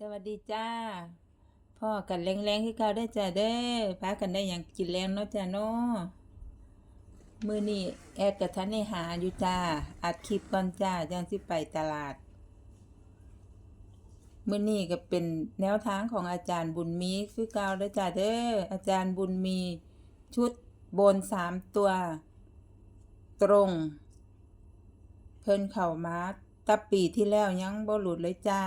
สวัสดีจ้าพ่อกันแรงๆให้เขาได้จ้าเด้อพากันได้อย่างกินแรงเนาะจ้าเนาะมือนี้แอดกับท่านได้หาอยู่จ้าอัดคลิปก่อนจ้าจังสิไปตลาด มือนี้ก็เป็นแนวทางของอาจารย์บุญมีคือเก่าเด้จ้าเด้ออาจารย์บุญมีชุดบนสามตัว ตรง เพิ่นเข้ามาแตะปีที่แล้วยังบ่หลุดเลยจ้า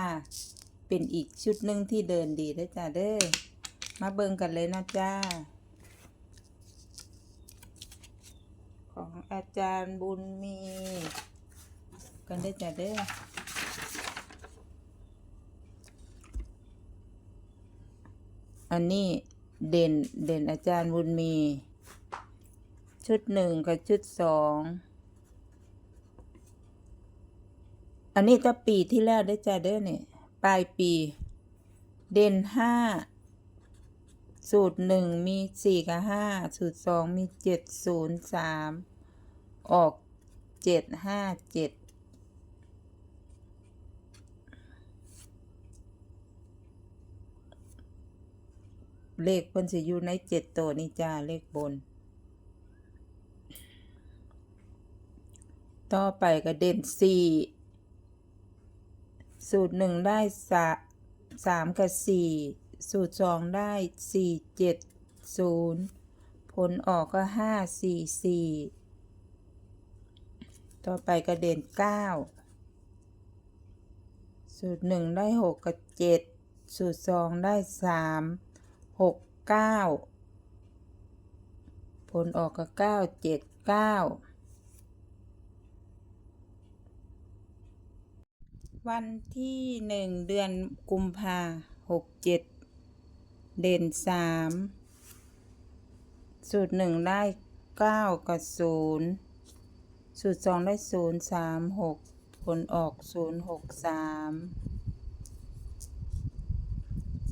เป็นอีกชุดหนึ่งที่เดินดีเด้จ้าเด้อ มาเบิ่งกันเลยนะจ้า ของอาจารย์บุญมี กันได้จ้าเด้ออันนี้เด่นเด่นอาจารย์บุญมี ชุดหนึ่งกับชุดสองอันนี้จะปีที่แล้วได้จ้าเด้อเนี่ย ปลายปี เด่นห้าสูตรหนึ่งมีสี่กับห้าสูตรสองมีเจ็ดศูนย์สามออกเจ็ดห้าเจ็ดเลขเพิ่นสิอยู่ในเจ็ดตัวนี่จ้าเลขบน ต่อไปก็เด่นสี่ สูตรหนึ่งได้สาสามกับสี่สูตรสองได้สี่เจ็ดศูนย์ผลออกก็ห้าสี่สี่ต่อไปก็เด่นเก้าสูตรหนึ่งได้หกกับเจ็ดสูตรสองได้สามหกเก้าผลออกก็เก้าเจ็ดเก้า วันที่หนึ่งเดือนกุมภาหกเจ็ดเด่นสามสูตรหนึ่งได้เก้ากับศูนย์สูตรสองได้ศูนย์สามหกผลออกศูนย์หกสาม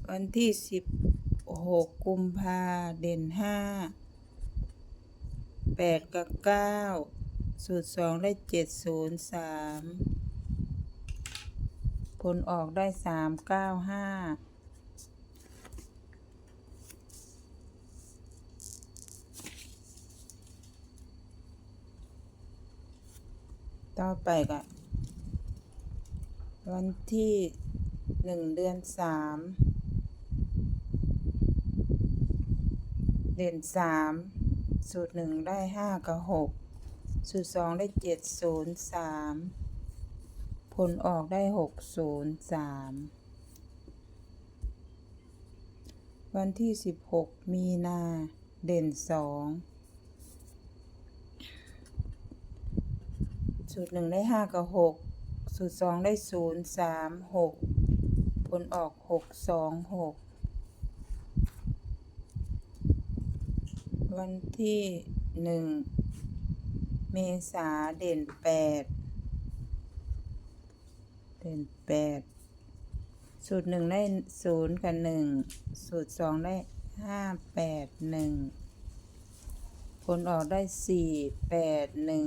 วันที่สิบหกกุมภาเด่นห้าแปดกับเก้าสูตรสองได้เจ็ดศูนย์สาม ผลออกได้สามเก้าห้าต่อไปก็วันที่หนึ่งเดือนสามเดือนสามสูตรหนึ่งได้ห้ากับหกสูตรสองได้เจ็ดศูนย์สาม ผลออกได้หกศูนย์สามวันที่สิบหกมีนาเด่นสองสูตรหนึ่งได้ห้ากับหกสูตรสองได้ศูนย์สามหกผลออกหกสองหกวันที่หนึ่งเมษาเด่นแปด เด่นแปดสูตรหนึ่งได้ศูนย์กับหนึ่งสูตรสองได้ห้าแปดหนึ่งผลออกได้สี่แปดหนึ่ง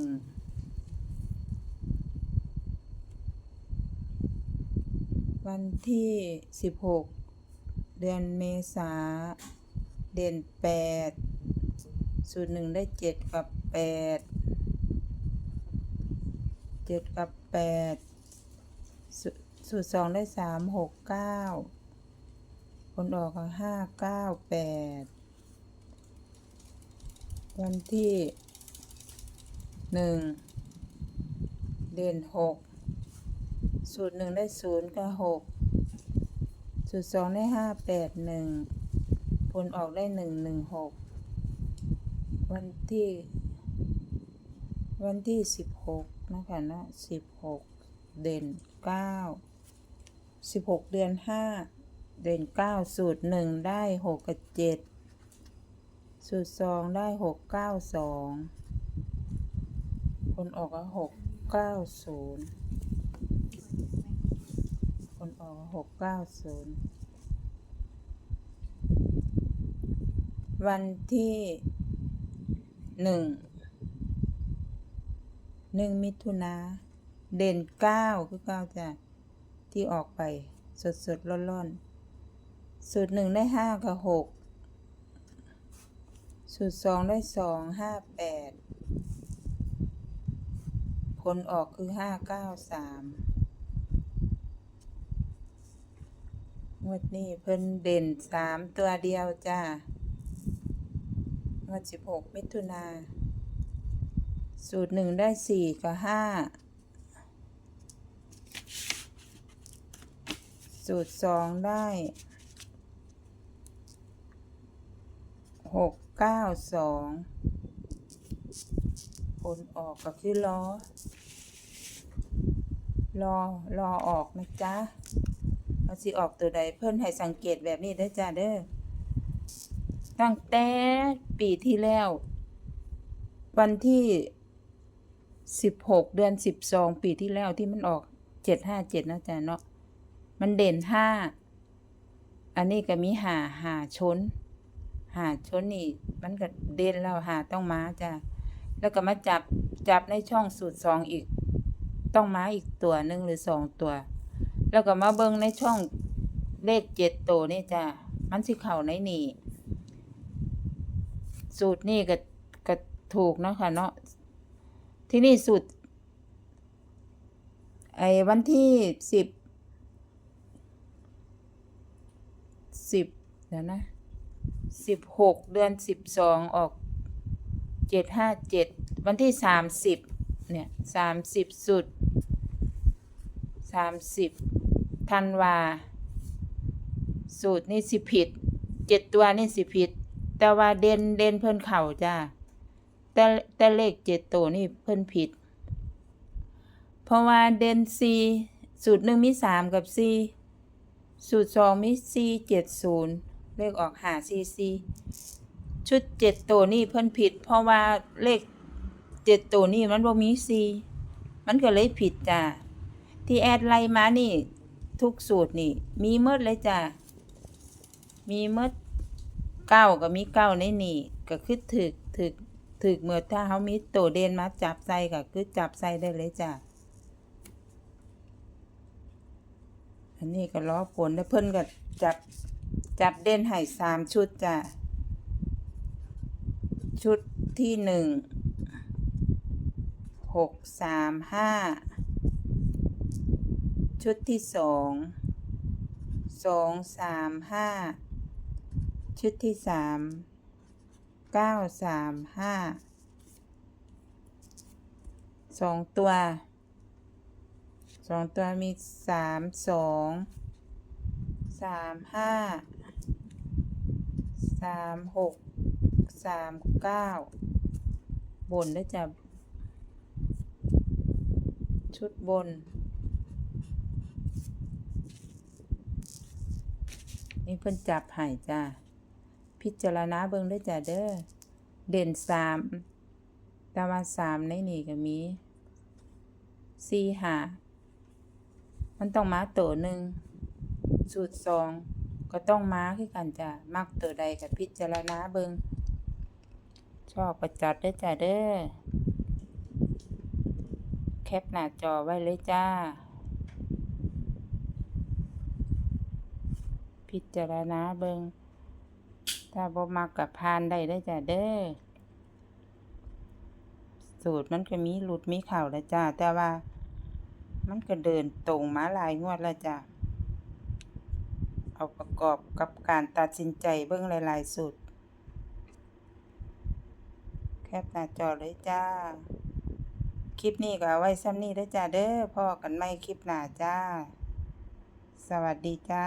วันที่สิบหกเดือนเมษาเด่นแปดสูตรหนึ่งได้เจ็ดกับแปดเจ็ดกับแปด สูสูตรสองได้สามหกเก้าผลออกห้าเก้าแปดวันที่หนึ่งเด่นหกสูตรหนึ่งได้ศูนย์กับหกสูตรสองได้ห้าแปดหนึ่งผลออกได้หนึ่งหนึ่งหกวันที่ วันที่สิบหกนะคะเนาะสิบหกเด่น เก้าสิบหกเดือนห้าเด่นเก้าสูตรหนึ่งได้หกกับเจ็ดสูตรสองได้หกเก้าสองผลออกก็หกเก้าศูนย์ผลออกหกเก้าศูนย์วันที่หนึ่งหนึ่งมิถุนา เด่นเก้าคือเก้าจ้ะที่ออกไปสดสดร้อนร้อนสูตรหนึ่งได้ห้ากับหกสูตรสองได้สองห้าแปดผลออกคือห้าเก้าสามงวดนี้เพิ่นเด่นสามตัวเดียวจ้างวดสิบหกมิถุนาสูตรหนึ่งได้สี่กับห้า สูตรสองได้หกเก้าสองผลออกก็คือรอรอรอออกนะจ๊ะเอาสิออกตัวใดเพิ่นให้สังเกตแบบนี้ได้จ้าเด้อตั้งแต่ปีที่แล้ว วันที่สิบหกเดือนสิบสองปีที่แล้วที่มันออกเจ็ดห้าเจ็ดนะจ๊ะเนาะ มันเด่นห้า อันนี้ก็มีหาหาชน หาชนนี่ มันก็เด่นแล้วหาต้องมาจ้ะ แล้วก็มาจับจับในช่องสูตรสองอีก ต้องมาอีกตัวหนึ่งหรือสองตัว แล้วก็มาเบิ่งในช่องเลขเจ็ดตัวนี่จ้ะ มันสิเข่าในนี่ สูตรนี่ก็ก็ถูกนะคะเนาะ ที่นี่สูตรไอ้วันที่สิบ สิบเดี๋ยวนะสิบหกเดือนสิบสองออกเจ็ดห้าเจ็ดวันที่สามสิบเนี่ยสามสิบสุดสามสิบธันวา สูตรนี่สิผิดเจ็ดตัวนี่สิผิด แต่ว่าเด่นเด่นเพิ่นเข่าจ้าแต่แต่เลขเจ็ดตัวนี่เพิ่นผิด เพราะว่าเด่นซีสูตรหนึ่งมีสามกับซี สูตรสองมีซีเจ็ดศูนย์เลขออกหาซีซีชุดเจ็ดตัวนี่เพิ่นผิด เพราะว่าเลขเจ็ดตัวนี่มันบ่มีซีมันก็เลยผิดจ้าที่แอดไลน์มานี่ ทุกสูตรนี่ มีเมดเลยจ้ามีเมดเก้าก็มีเก้าในนี่ ก็คือถึกถึกถึกเมื่อถ้าเขามีตัวเด่นมาจับใส่ก็คือจับใส่ได้เลยจ้า อันนี้ก็ล้อผลแล้วเพิ่นก็จับจับเด่นให้สามชุดจ้ะ ชุดที่หนึ่งหกสามห้าชุดที่สองสองสามห้าชุดที่สามเก้าสามห้าสองตัว องตัวมีสามสองสามห้าสามหกสามเก้าบนได้จับชุดบน นี่เพิ่นจับหายจ้าพิจารณาเบิ่งได้จ้าเด้อเด่นสามตามาสามในนี่ก็มีสี่หา มันต้องมาตัวหนึ่งสูตรสองก็ต้องมาคือกันจ้ะมักตัวใดกับพิจารณาเบิงชอบประจัดได้จ้ะเด้อแคปหน้าจอไว้เลยจ้า พิจารณาเบิงถ้าบ่มักกับพานได้ได้จ้ะเด้อสูตรมันก็มีหลุดมีเข่าแล้วจ้า แต่ว่า มันก็เดินตรงมาหลายงวดแล้วจ้ะ เอาประกอบกับการตัดสินใจเบิ่งหลายๆสุด แคปหน้าจอเลยจ้า คลิปนี้ก็เอาไว้ซ้ำนี้ได้จ้าเด้อพ่อกันไม่คลิปหน้าจ้า สวัสดีจ้า